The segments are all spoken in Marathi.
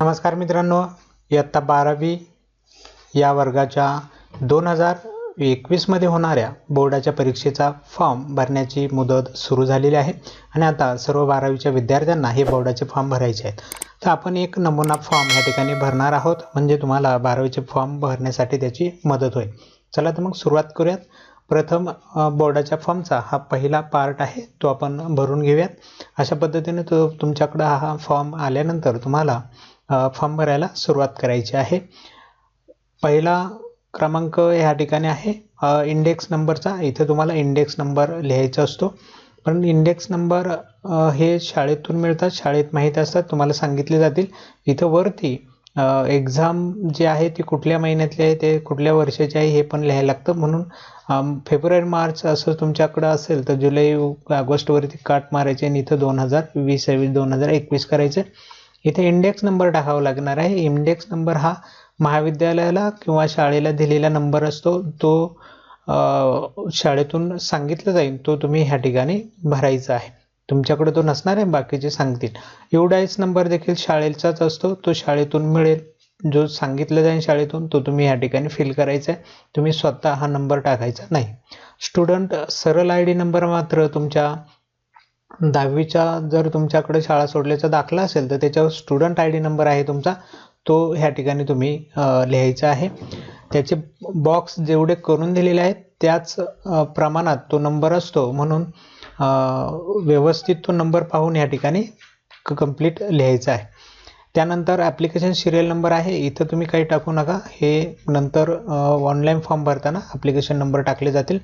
नमस्कार मित्रांनो इयत्ता बारावी या वर्गाच्या दोन हजार एकवीसमध्ये होणाऱ्या बोर्डाच्या परीक्षेचा फॉर्म भरण्याची मुदत सुरू झालेली आहे. आणि आता सर्व बारावीच्या विद्यार्थ्यांना हे बोर्डाचे फॉर्म भरायचे आहेत. तर आपण एक नमुना फॉर्म या ठिकाणी भरणार आहोत. म्हणजे तुम्हाला बारावीचे फॉर्म भरण्यासाठी त्याची मदत होईल. चला तर मग सुरुवात करूयात. प्रथम बोर्डाच्या फॉर्मचा हा पहिला पार्ट आहे. तो आपण भरून घेऊयात. अशा पद्धतीने तो तुमच्याकडं हा फॉर्म आल्यानंतर तुम्हाला फॉर्म भरायला सुरुवात करायची आहे. पहिला क्रमांक ह्या ठिकाणी आहे. इंडेक्स नंबरचा इथे तुम्हाला इंडेक्स नंबर लिहायचा असतो. पण इंडेक्स नंबर हे शाळेतून मिळतात. शाळेत माहीत असतात. तुम्हाला सांगितले जातील. इथं वरती एक्झाम जी आहे ती कुठल्या महिन्यातली आहे ते कुठल्या वर्षाची आहे हे पण लिहायला लागतं. म्हणून फेब्रुवारी मार्च असं तुमच्याकडं असेल तर जुलै ऑगस्टवरती काट मारायचे आणि इथं दोन हजार वीस सव्वीस दोन हजार एकवीस करायचे इथे इंडेक्स नंबर टाकावा लागणार आहे. इंडेक्स नंबर हा महाविद्यालयाला किंवा शाळेला दिलेला नंबर असतो. तो शाळेतून सांगितलं जाईल. तो तुम्ही ह्या ठिकाणी भरायचा आहे. तुमच्याकडे तो नसणार आहे. बाकीचे सांगतील. एवढाच नंबर देखील शाळेचाच असतो. तो शाळेतून मिळेल. जो सांगितलं जाईल शाळेतून तो तुम्ही ह्या ठिकाणी फिल करायचा आहे. तुम्ही स्वतः हा नंबर टाकायचा नाही. स्टुडंट सरळ आय डी नंबर मात्र तुमच्या दहावीच्या जर तुमच्याकडे शाळा सोडल्याचा दाखला असेल तर त्याच्यावर स्टुडंट आय डी नंबर आहे तुमचा. तो ह्या ठिकाणी तुम्ही लिहायचा आहे. त्याचे बॉक्स जेवढे करून दिलेले आहेत त्याच प्रमाणात तो नंबर असतो. म्हणून व्यवस्थित तो नंबर पाहून या ठिकाणी कंप्लीट लिहायचा आहे. त्यानंतर ॲप्लिकेशन सिरियल नंबर आहे. इथं तुम्ही काही टाकू नका. हे नंतर ऑनलाईन फॉर्म भरताना ॲप्लिकेशन नंबर टाकले जातील.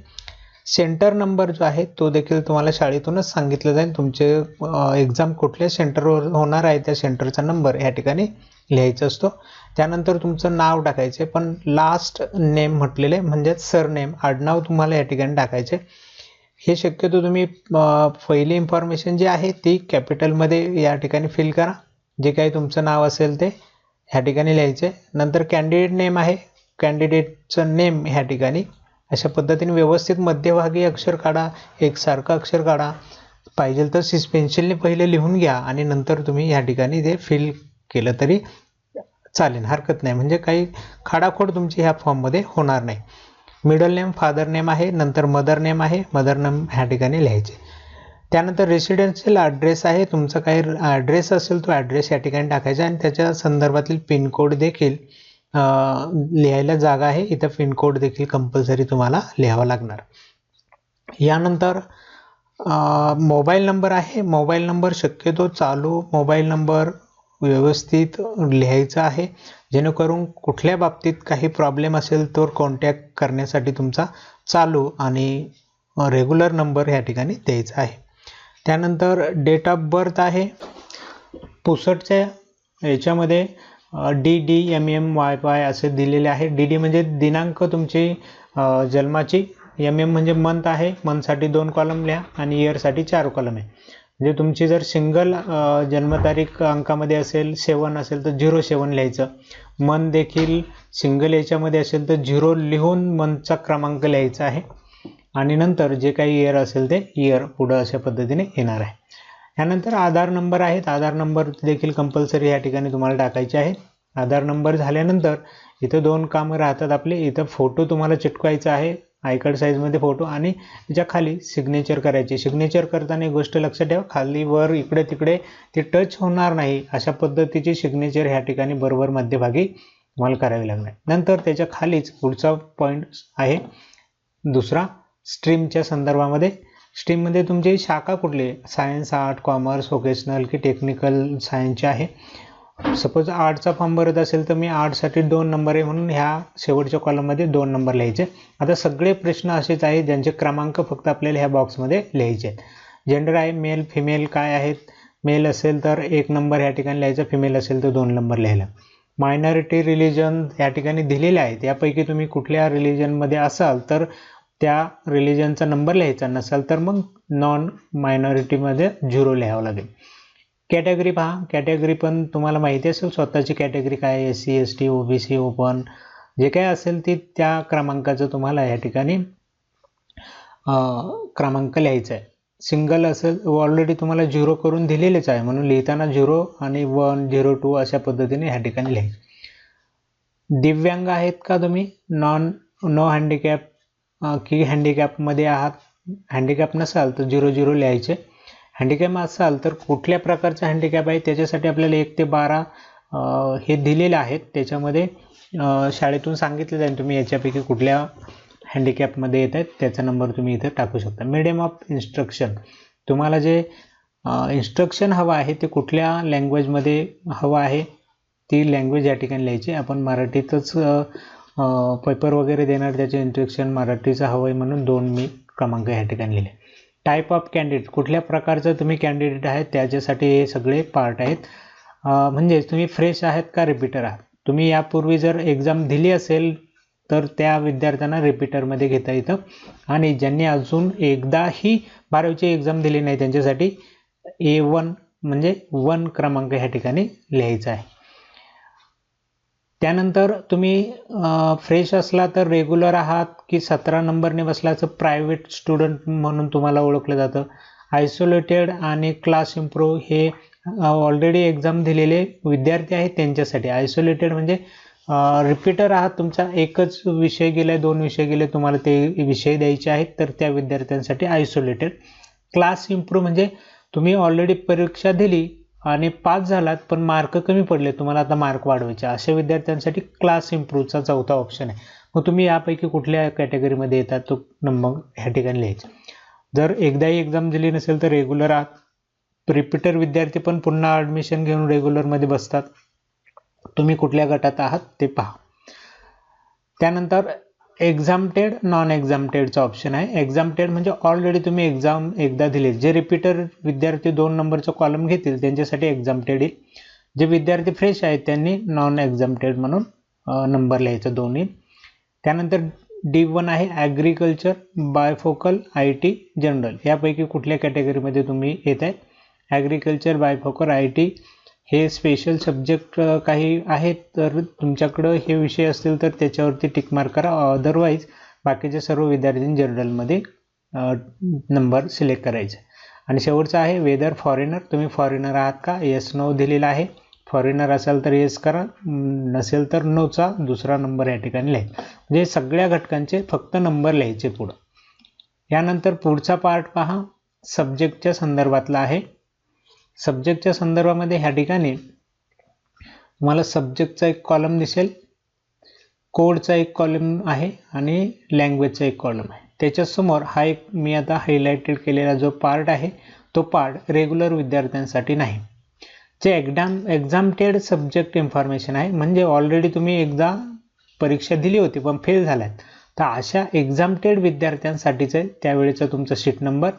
सेंटर नंबर जो आहे तो देखील तुम्हाला शाळेतूनच सांगितलं जाईल. तुमचे एक्झाम कुठल्या सेंटरवर होणार आहे त्या सेंटरचा नंबर या ठिकाणी लिहायचा असतो. त्यानंतर तुमचं नाव टाकायचे पण लास्ट नेम म्हटलेले म्हणजेच सरनेम आडनाव तुम्हाला या ठिकाणी टाकायचे. हे शक्यतो तुम्ही पहिली इन्फॉर्मेशन जी आहे ती कॅपिटलमध्ये या ठिकाणी फिल करा. जे काही तुमचं नाव असेल ते ह्या ठिकाणी लिहायचे. नंतर कॅन्डिडेट नेम आहे. कॅन्डिडेटचं नेम ह्या ठिकाणी अशा पद्धतीने व्यवस्थित मध्यभागी अक्षर काढा एकसारखं अक्षर काढा. पाहिजे तर सिस पेन्सिलने पहिले लिहून घ्या आणि नंतर तुम्ही ह्या ठिकाणी ते फिल केलं तरी चालेल. हरकत नाही. म्हणजे काही खाडाखोड तुमची ह्या फॉर्ममध्ये होणार नाही. मिडल नेम फादर नेम आहे नंतर मदर नेम आहे मदर नेम ह्या ठिकाणी लिहायचे. त्यानंतर रेसिडेन्शियल ॲड्रेस आहे. तुमचा काही ॲड्रेस असेल तो ॲड्रेस या ठिकाणी टाकायचा आणि त्याच्या संदर्भातील पिनकोड देखील लिहायला जागा आहे. इथं पिनकोड देखील कंपल्सरी तुम्हाला लिहावा लागणार. यानंतर मोबाईल नंबर आहे. मोबाईल नंबर शक्यतो चालू मोबाईल नंबर व्यवस्थित लिहायचा आहे. जेणेकरून कुठल्या बाबतीत काही प्रॉब्लेम असेल तर कॉन्टॅक्ट करण्यासाठी तुमचा चालू आणि रेग्युलर नंबर या ठिकाणी द्यायचा आहे. त्यानंतर डेट ऑफ़ बर्थ आहे. पुसटच्या याच्यामध्ये D D M M Y Y असे दिलेले आहे. डी डी म्हणजे दिनांक तुमची जन्माची. एम एम म्हणजे मंथ आहे. मंथसाठी दोन कॉलम लिहा आणि इयरसाठी चार कॉलम आहे. म्हणजे तुमची जर सिंगल जन्मतारीख अंकामध्ये असेल सेवन असेल तर झिरो सेवन लिहायचं. मन देखील सिंगल याच्यामध्ये असेल तर झिरो लिहून मंथचा क्रमांक लिहायचा आहे. आणि नंतर जे काही इयर असेल ते इयर पुढं अशा पद्धतीने येणार आहे. ह्यानंतर आधार नंबर आहेत. आधार नंबर देखील कंपल्सरी या ठिकाणी तुम्हाला टाकायचे आहेत. आधार नंबर झाल्यानंतर इथं दोन कामं राहतात आपले. इथं फोटो तुम्हाला चिटकवायचा आहे. आयकड साईजमध्ये फोटो आणि त्याच्याखाली सिग्नेचर करायची. सिग्नेचर करताना एक गोष्ट लक्षात ठेवा. खाली वर इकडे तिकडे ते टच होणार नाही. अशा पद्धतीची सिग्नेचर ह्या ठिकाणी बरोबर मध्यभागी तुम्हाला करावी लागणार. नंतर त्याच्या खालीच पुढचा पॉईंट आहे. दुसरा स्ट्रीमच्या संदर्भामध्ये स्ट्रीममध्ये तुमची शाखा कुठली? सायन्स आर्ट कॉमर्स व्होकेशनल की टेक्निकल सायन्सची आहे. सपोज आर्टचा फॉर्म भरत असेल तर मी आर्टसाठी दोन नंबर आहे म्हणून ह्या शेवटच्या कॉलममध्ये दोन नंबर लिहायचे. आता सगळे प्रश्न असेच आहेत ज्यांचे क्रमांक फक्त आपल्याला ह्या बॉक्समध्ये लिहायचे आहेत. जेंडर आहे मेल फिमेल काय आहेत? मेल असेल तर एक नंबर ह्या ठिकाणी लिहायचा फिमेल असेल तर दोन नंबर लिहायला. मायनॉरिटी रिलिजन या ठिकाणी दिलेले आहेत. यापैकी तुम्ही कुठल्या रिलिजनमध्ये असाल तर त्या रिलिजनचा नंबर लिहायचा नसाल तर मग नॉन मायनॉरिटीमध्ये झिरो लिहावं लागेल. कॅटेगरी पहा. कॅटेगरी पण तुम्हाला माहिती असेल स्वतःची कॅटेगरी काय S C S T O B C open जे काय असेल ती त्या क्रमांकाचं तुम्हाला या ठिकाणी क्रमांक लिहायचा आहे सिंगल असेल ऑलरेडी तुम्हाला झिरो करून दिलेलेच आहे. म्हणून लिहिताना झिरो आणि वन झिरो टू अशा पद्धतीने ह्या ठिकाणी लिहायचं. दिव्यांग आहेत का तुम्ही? नॉन नो हँडिकॅप की हँडिकॅपमध्ये आहात. हँडिकॅप नसाल तर झिरो झिरो लिहायचे. हँडिकॅप असाल तर कुठल्या प्रकारचा हँडिकॅप आहे? त्याच्यासाठी आपल्याला एक ते बारा हे दिलेले आहेत. त्याच्यामध्ये शाळेतून सांगितलं जाईल तुम्ही याच्यापैकी कुठल्या हँडिकॅपमध्ये येत आहेत. त्याचा नंबर तुम्ही इथं टाकू शकता. मिडियम ऑफ इन्स्ट्रक्शन तुम्हाला जे इन्स्ट्रक्शन हवं आहे ते कुठल्या लँग्वेजमध्ये हवं आहे ती लँग्वेज या ठिकाणी लिहायची. आपण मराठीतच पेपर वगैरे देणार त्याचे इंट्रक्शन मराठीचं हवं आहे म्हणून दोन मी क्रमांक ह्या ठिकाणी लिहिले. टाईप ऑफ कॅन्डिडेट कुठल्या प्रकारचं तुम्ही कॅन्डिडेट आहेत त्याच्यासाठी हे सगळे पार्ट आहेत. म्हणजेच तुम्ही फ्रेश आहेत का रिपीटर आहात? तुम्ही यापूर्वी जर एक्झाम दिली असेल तर त्या विद्यार्थ्यांना रिपीटरमध्ये घेता येतं. आणि ज्यांनी अजून एकदाही बारावीची एक्झाम दिली नाही त्यांच्यासाठी ए वन म्हणजे वन क्रमांक ह्या ठिकाणी लिहायचा आहे. त्यानंतर तुम्ही फ्रेश असला तर रेग्युलर आहात की सतरा नंबरने बसल्याचं प्रायव्हेट स्टुडंट म्हणून तुम्हाला ओळखलं जातं. आयसोलेटेड आणि क्लास इम्प्रूव्ह हे ऑलरेडी एक्झाम दिलेले विद्यार्थी आहेत त्यांच्यासाठी. आयसोलेटेड म्हणजे रिपीटर आहात तुमचा एकच विषय गेला दोन विषय गेले तुम्हाला ते विषय द्यायचे आहेत तर त्या विद्यार्थ्यांसाठी आयसोलेटेड क्लास इम्प्रूव्ह म्हणजे तुम्ही ऑलरेडी परीक्षा दिली आणि पास झालात पण मार्क कमी पडले. तुम्हाला आता मार्क वाढवायचे. अशा विद्यार्थ्यांसाठी क्लास इम्प्रूव्हचा चौथा ऑप्शन आहे. मग तुम्ही यापैकी कुठल्या कॅटेगरीमध्ये येतात तो नंबर ह्या ठिकाणी लिहायचा. जर एकदाही एक्झाम दिली नसेल तर रेग्युलर आहात. रिपीटर विद्यार्थी पण पुन्हा ॲडमिशन घेऊन रेग्युलरमध्ये बसतात. तुम्ही कुठल्या गटात आहात ते पहा. त्यानंतर एक्झामटेड नॉन एक्झामटेडचा ऑप्शन आहे. एक्झामटेड म्हणजे ऑलरेडी तुम्ही एक्झाम एकदा दिले. जे रिपीटर विद्यार्थी दोन नंबरचं कॉलम घेतील त्यांच्यासाठी एक्झामटेड येईल. जे विद्यार्थी फ्रेश आहेत त्यांनी नॉन एक्झामटेड म्हणून नंबर लिहायचं दोन्ही. त्यानंतर डी वन आहे agriculture bifocal I T general यापैकी कुठल्या कॅटेगरीमध्ये तुम्ही येत आहे ॲग्रिकल्चर बायफोकल आय टी हे स्पेशल सब्जेक्ट काही आहेत तर तुमच्याकडं हे विषय असतील तर त्याच्यावरती टिक मार्क करा. अदरवाईज बाकीचे सर्व विद्यार्थी जनरलमध्ये नंबर सिलेक्ट करायचे. आणि शेवटचं आहे वेदर फॉरेनर तुम्ही फॉरेनर आहात का? येस नो दिलेला आहे. फॉरेनर असाल तर येस करा. नसेल तर नोचा दुसरा नंबर या ठिकाणी लिहायचा म्हणजे सगळ्या घटकांचे फक्त नंबर लिहायचे पुढं. यानंतर पुढचा पार्ट पहा. सब्जेक्टच्या संदर्भातला आहे. सब्जेक्टच्या संदर्भामध्ये ह्या ठिकाणी तुम्हाला सब्जेक्टचा एक कॉलम दिसेल. कोडचा एक कॉलम आहे आणि लँग्वेजचा एक कॉलम आहे. त्याच्यासमोर हा एक मी आता हायलाइटेड केलेला जो पार्ट आहे तो पार्ट रेग्युलर विद्यार्थ्यांसाठी नाही. जे एक्झाम एक्झामटेड सब्जेक्ट इन्फॉर्मेशन आहे म्हणजे ऑलरेडी तुम्ही एकदा परीक्षा दिली होती पण फेल झाल्यात तर अशा एक्झामटेड विद्यार्थ्यांसाठीचं त्यावेळेचा तुमचा सीट नंबर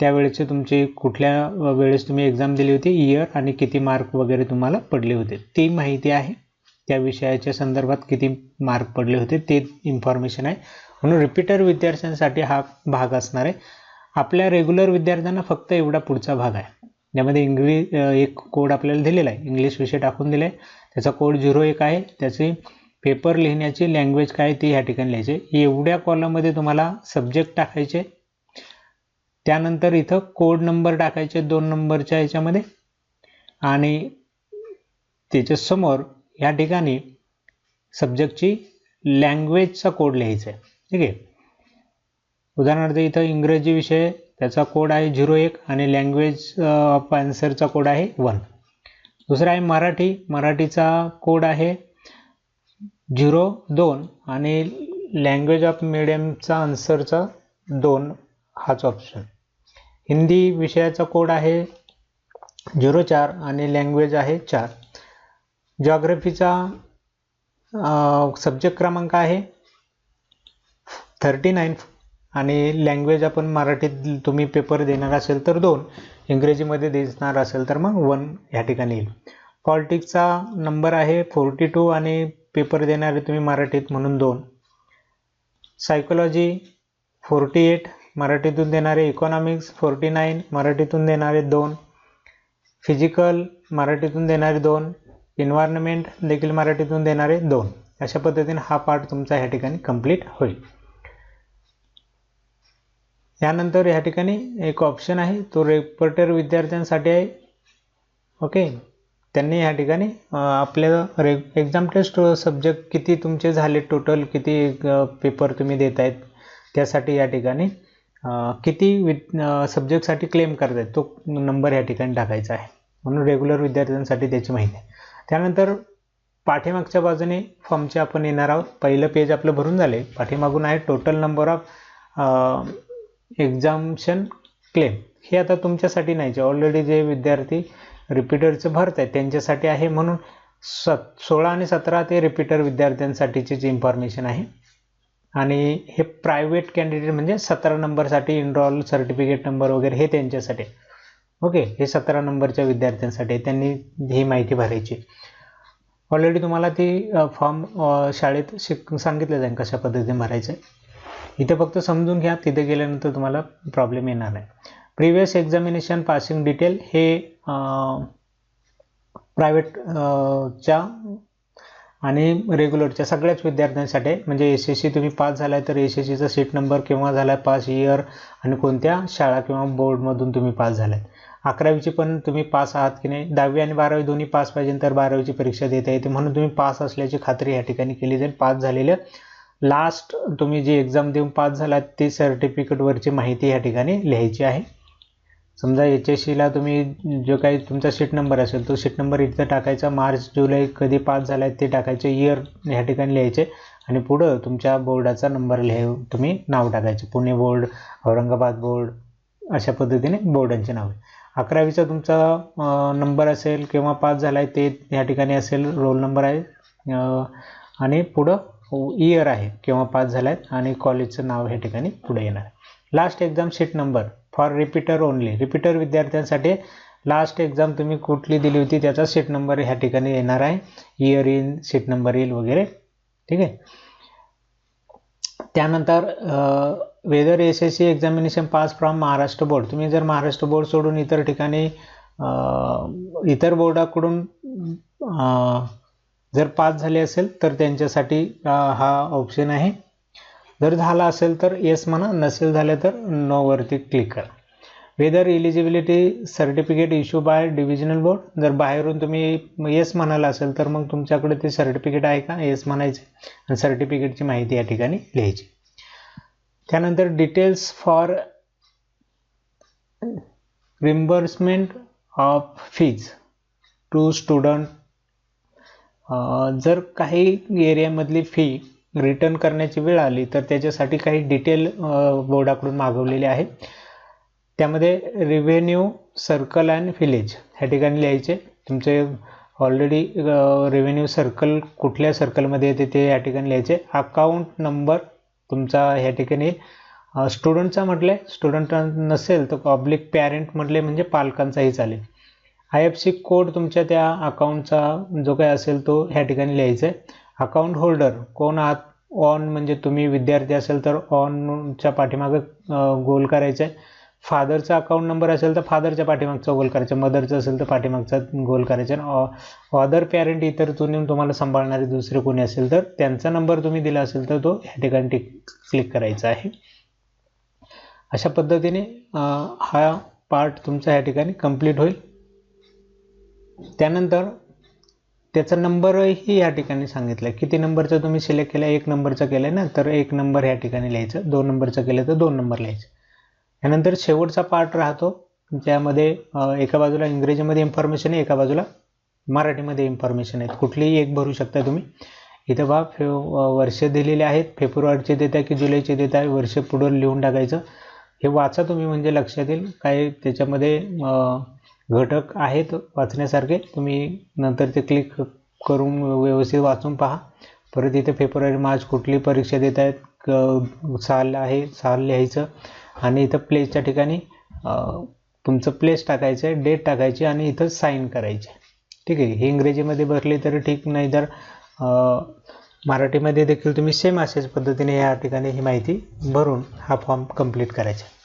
त्यावेळेचे तुमचे कुठल्या वेळेस तुम्ही एक्झाम दिली होती? इयर आणि किती मार्क वगैरे तुम्हाला पडले होते? ती माहिती आहे. त्या विषयाच्या संदर्भात किती मार्क पडले होते? ते इन्फॉर्मेशन आहे. म्हणून रिपीटर विद्यार्थ्यांसाठी हा भाग असणार आहे. आपल्या रेग्युलर विद्यार्थ्यांना फक्त एवढा पुढचा भाग आहे. ज्यामध्ये इंग्लिश एक कोड आपल्याला दिलेला आहे. इंग्लिश विषय टाकून दिला आहे त्याचा कोड झिरो एक आहे. त्याची पेपर लिहिण्याची लँग्वेज काय ती ह्या ठिकाणी लिहायची एवढ्या कॉलममध्ये तुम्हाला सब्जेक्ट टाकायचे त्यानंतर इथं कोड नंबर टाकायचे दोन नंबरच्या ह्याच्यामध्ये. आणि त्याच्यासमोर या ठिकाणी सब्जेक्टची लँग्वेजचा कोड लिहायचा आहे ठीक आहे? उदाहरणार्थ इथं इंग्रजी विषय त्याचा कोड आहे झिरो एक आणि लँग्वेज ऑफ आन्सरचा कोड आहे वन दुसरा आहे मराठी. मराठीचा कोड आहे झिरो दोन आणि लँग्वेज ऑफ मिडियमचा आन्सरचा दोन हाच ऑप्शन हिंदी विषयाचा कोड आहे झिरो चार आणि लँग्वेज आहे चार. जॉग्रफीचा सब्जेक्ट क्रमांक आहे थर्टी नाईन आणि लँग्वेज आपण मराठीत तुम्ही पेपर देणार असेल तर दोन इंग्रजीमध्ये देणार असेल तर मग वन ह्या ठिकाणी. येईल पॉलिटिक्सचा नंबर आहे फोर्टी टू आणि पेपर देणारे तुम्ही मराठीत म्हणून दोन. सायकोलॉजी फोर्टी एट मराठीतून देणारे इकॉनॉमिक्स फोर्टी नाईन मराठीतून देणारे दोन. फिजिकल मराठीतून देणारे दोन. इन्व्हायरमेंट देखील मराठीतून देणारे दोन. अशा पद्धतीने हा पार्ट तुमचा ह्या ठिकाणी कंप्लीट होईल. यानंतर ह्या ठिकाणी एक ऑप्शन आहे. तो रेपर्टर विद्यार्थ्यांसाठी आहे. ओके त्यांनी ह्या ठिकाणी आपल्या रे एक्झाम टेस्ट सब्जेक्ट किती तुमचे झाले टोटल किती पेपर तुम्ही देत आहेत त्यासाठी या ठिकाणी किती वि सब्जेक्टसाठी क्लेम करतायत? तो नंबर या ठिकाणी टाकायचा आहे. म्हणून रेग्युलर विद्यार्थ्यांसाठी त्याची माहिती आहे. त्यानंतर पाठीमागच्या बाजूने फॉर्मचे आपण येणार आहोत. पहिलं पेज आपलं भरून झाले पाठीमागून आहे total number of exemption claim हे आता तुमच्यासाठी नाही ऑलरेडी जे विद्यार्थी रिपीटरचं भरत आहेत त्यांच्यासाठी आहे म्हणून सत सोळा आणि सतरा ते रिपीटर विद्यार्थ्यांसाठीची जी इन्फॉर्मेशन आहे आणि हे प्रायव्हेट कॅन्डिडेट म्हणजे सतरा नंबरसाठी इनरॉल सर्टिफिकेट नंबर वगैरे हे त्यांच्यासाठी. ओके हे सतरा नंबरच्या विद्यार्थ्यांसाठी त्यांनी ही माहिती भरायची. ऑलरेडी तुम्हाला ती फॉर्म शाळेत शिक सांगितलं जाईल कशा पद्धतीने भरायचं. आहे इथे फक्त समजून घ्या. तिथे गेल्यानंतर तुम्हाला प्रॉब्लेम येणार नाही. प्रिव्हियस एक्झामिनेशन पासिंग डिटेल हे प्रायव्हेट च्या आणि रेग्युलरच्या सगळ्याच विद्यार्थ्यांसाठी म्हणजे एस एस सी तुम्ही पास झालाय तर एस एस सीचा सीट नंबर केव्हा झालाय पास इयर आणि कोणत्या शाळा किंवा बोर्डमधून तुम्ही पास झालाय. अकरावीची पण तुम्ही पास आहात की नाही? दहावी आणि बारावी दोन्ही पास पाहिजे तर बारावीची परीक्षा देता येते. म्हणून तुम्ही पास असल्याची खात्री या ठिकाणी केली जाईल. पास झालेलं लास्ट तुम्ही जी एक्झाम देऊन पास झालात ते सर्टिफिकेटवरची माहिती या ठिकाणी लिहायची आहे. समजा एच एस सीला तुम्ही जो काही तुमचा सीट नंबर असेल तो सीट नंबर इथं टाकायचा. मार्च जुलै कधी पास झाला ते टाकायचे. इयर ह्या ठिकाणी लिहायचे. आणि पुढं तुमच्या बोर्डाचा नंबर लिह तुम्ही नाव टाकायचे. पुणे बोर्ड औरंगाबाद बोर्ड अशा पद्धतीने बोर्डांचे नाव. अकरावीचा तुमचा नंबर असेल किंवा पास झाला आहे ते ह्या ठिकाणी असेल रोल नंबर आहे. आणि पुढं इयर आहे किंवा पास झाला आहे आणि कॉलेजचं नाव ह्या ठिकाणी पुढे येणार. आहे last exam seat number for repeater only repeater विद्यार्थ्यांसाठी लास्ट एक्झाम तुम्ही कुठली दिली होती त्याचा सीट नंबर ह्या ठिकाणी येणार आहे. इयर येईल सीट नंबर येईल वगैरे. ठीक आहे? त्यानंतर whether S S C examination pass from Maharashtra board तुम्ही जर महाराष्ट्र बोर्ड सोडून इतर ठिकाणी इतर बोर्डाकडून जर पास झाले असेल तर त्यांच्यासाठी हा ऑप्शन आहे. जर झाला असेल तर येस म्हणा नसेल झालं तर नोवरती क्लिक करा. Whether eligibility certificate issue by divisional board जर बाहेरून तुम्ही येस म्हणाला असेल तर मग तुमच्याकडे ते सर्टिफिकेट आहे का? येस म्हणायचे. आणि सर्टिफिकेटची माहिती या ठिकाणी लिहायची. त्यानंतर details for reimbursement of fees to student जर काही एरियामधली फी रिटर्न करण्याची वेळ आली तर त्याच्यासाठी काही डिटेल बोर्डाकडून मागवलेले आहे. त्यामध्ये रिव्हेन्यू सर्कल अँड व्हिलेज ह्या ठिकाणी लिहायचे. तुमचे ऑलरेडी रेव्हेन्यू सर्कल कुठल्या सर्कलमध्ये येते ते या ठिकाणी लिहायचे. अकाउंट नंबर तुमचा ह्या ठिकाणी स्टुडंटचा म्हटलं आहे स्टुडंट नसेल तर पब्लिक पॅरेंट म्हटले म्हणजे पालकांचाही चालेल. आय एफ सी कोड तुमच्या त्या अकाउंटचा जो काही असेल तो ह्या ठिकाणी लिहायचा आहे अकाउंट होल्डर कोण आहात? ऑन म्हणजे तुम्ही विद्यार्थी असेल तर ऑनच्या पाठीमागं गोल करायचं आहे फादरचा अकाउंट नंबर असेल तर फादरच्या पाठीमागचा गोल करायचा. मदरचा असेल तर पाठीमागचा गोल करायचा. आणि अदर पॅरेंट इतर तुम्ही तुम्हाला सांभाळणारे दुसरे कोणी असेल तर त्यांचा नंबर तुम्ही दिला असेल तर तो ह्या ठिकाणी टिक क्लिक करायचा आहे. अशा पद्धतीने हा पार्ट तुमचा ह्या ठिकाणी कंप्लीट होईल. त्यानंतर त्याचा नंबरही या ठिकाणी सांगितला आहे किती नंबरचा तुम्ही सिलेक्ट केला एक नंबरचा केला आहे ना? तर एक नंबर ह्या ठिकाणी लिहायचं. दोन नंबरचं केलं तर दोन नंबर लिहायचं. त्यानंतर शेवटचा पार्ट राहतो. ज्यामध्ये एका बाजूला इंग्रजीमध्ये इन्फॉर्मेशन आहे एका बाजूला मराठीमध्ये इन्फॉर्मेशन आहेत. कुठलीही एक भरू शकता तुम्ही. इथं बा फे वर्ष दिलेले आहेत. फेब्रुवारीचे देत आहे की जुलैचे देत आहे. वर्ष पुढं लिहून टाकायचं. हे वाचा तुम्ही म्हणजे लक्षात येईल. काय त्याच्यामध्ये घटक आहेत वाचण्यासारखे. तुम्ही नंतर ते क्लिक करून व्यवस्थित वाचून पहा. परत इथे फेब्रुवारी मार्च कुठली परीक्षा देत आहेत क- साल आहे साल लिहायचं. आणि इथं प्लेसच्या ठिकाणी तुमचं प्लेस टाकायचं आहे डेट टाकायची आणि इथं साईन करायचे. ठीक आहे? हे इंग्रजीमध्ये बसले तरी ठीक नाही तर मराठीमध्ये देखील तुम्ही सेम अशाच पद्धतीने या ठिकाणी ही माहिती भरून हा फॉर्म कंप्लीट करायचा.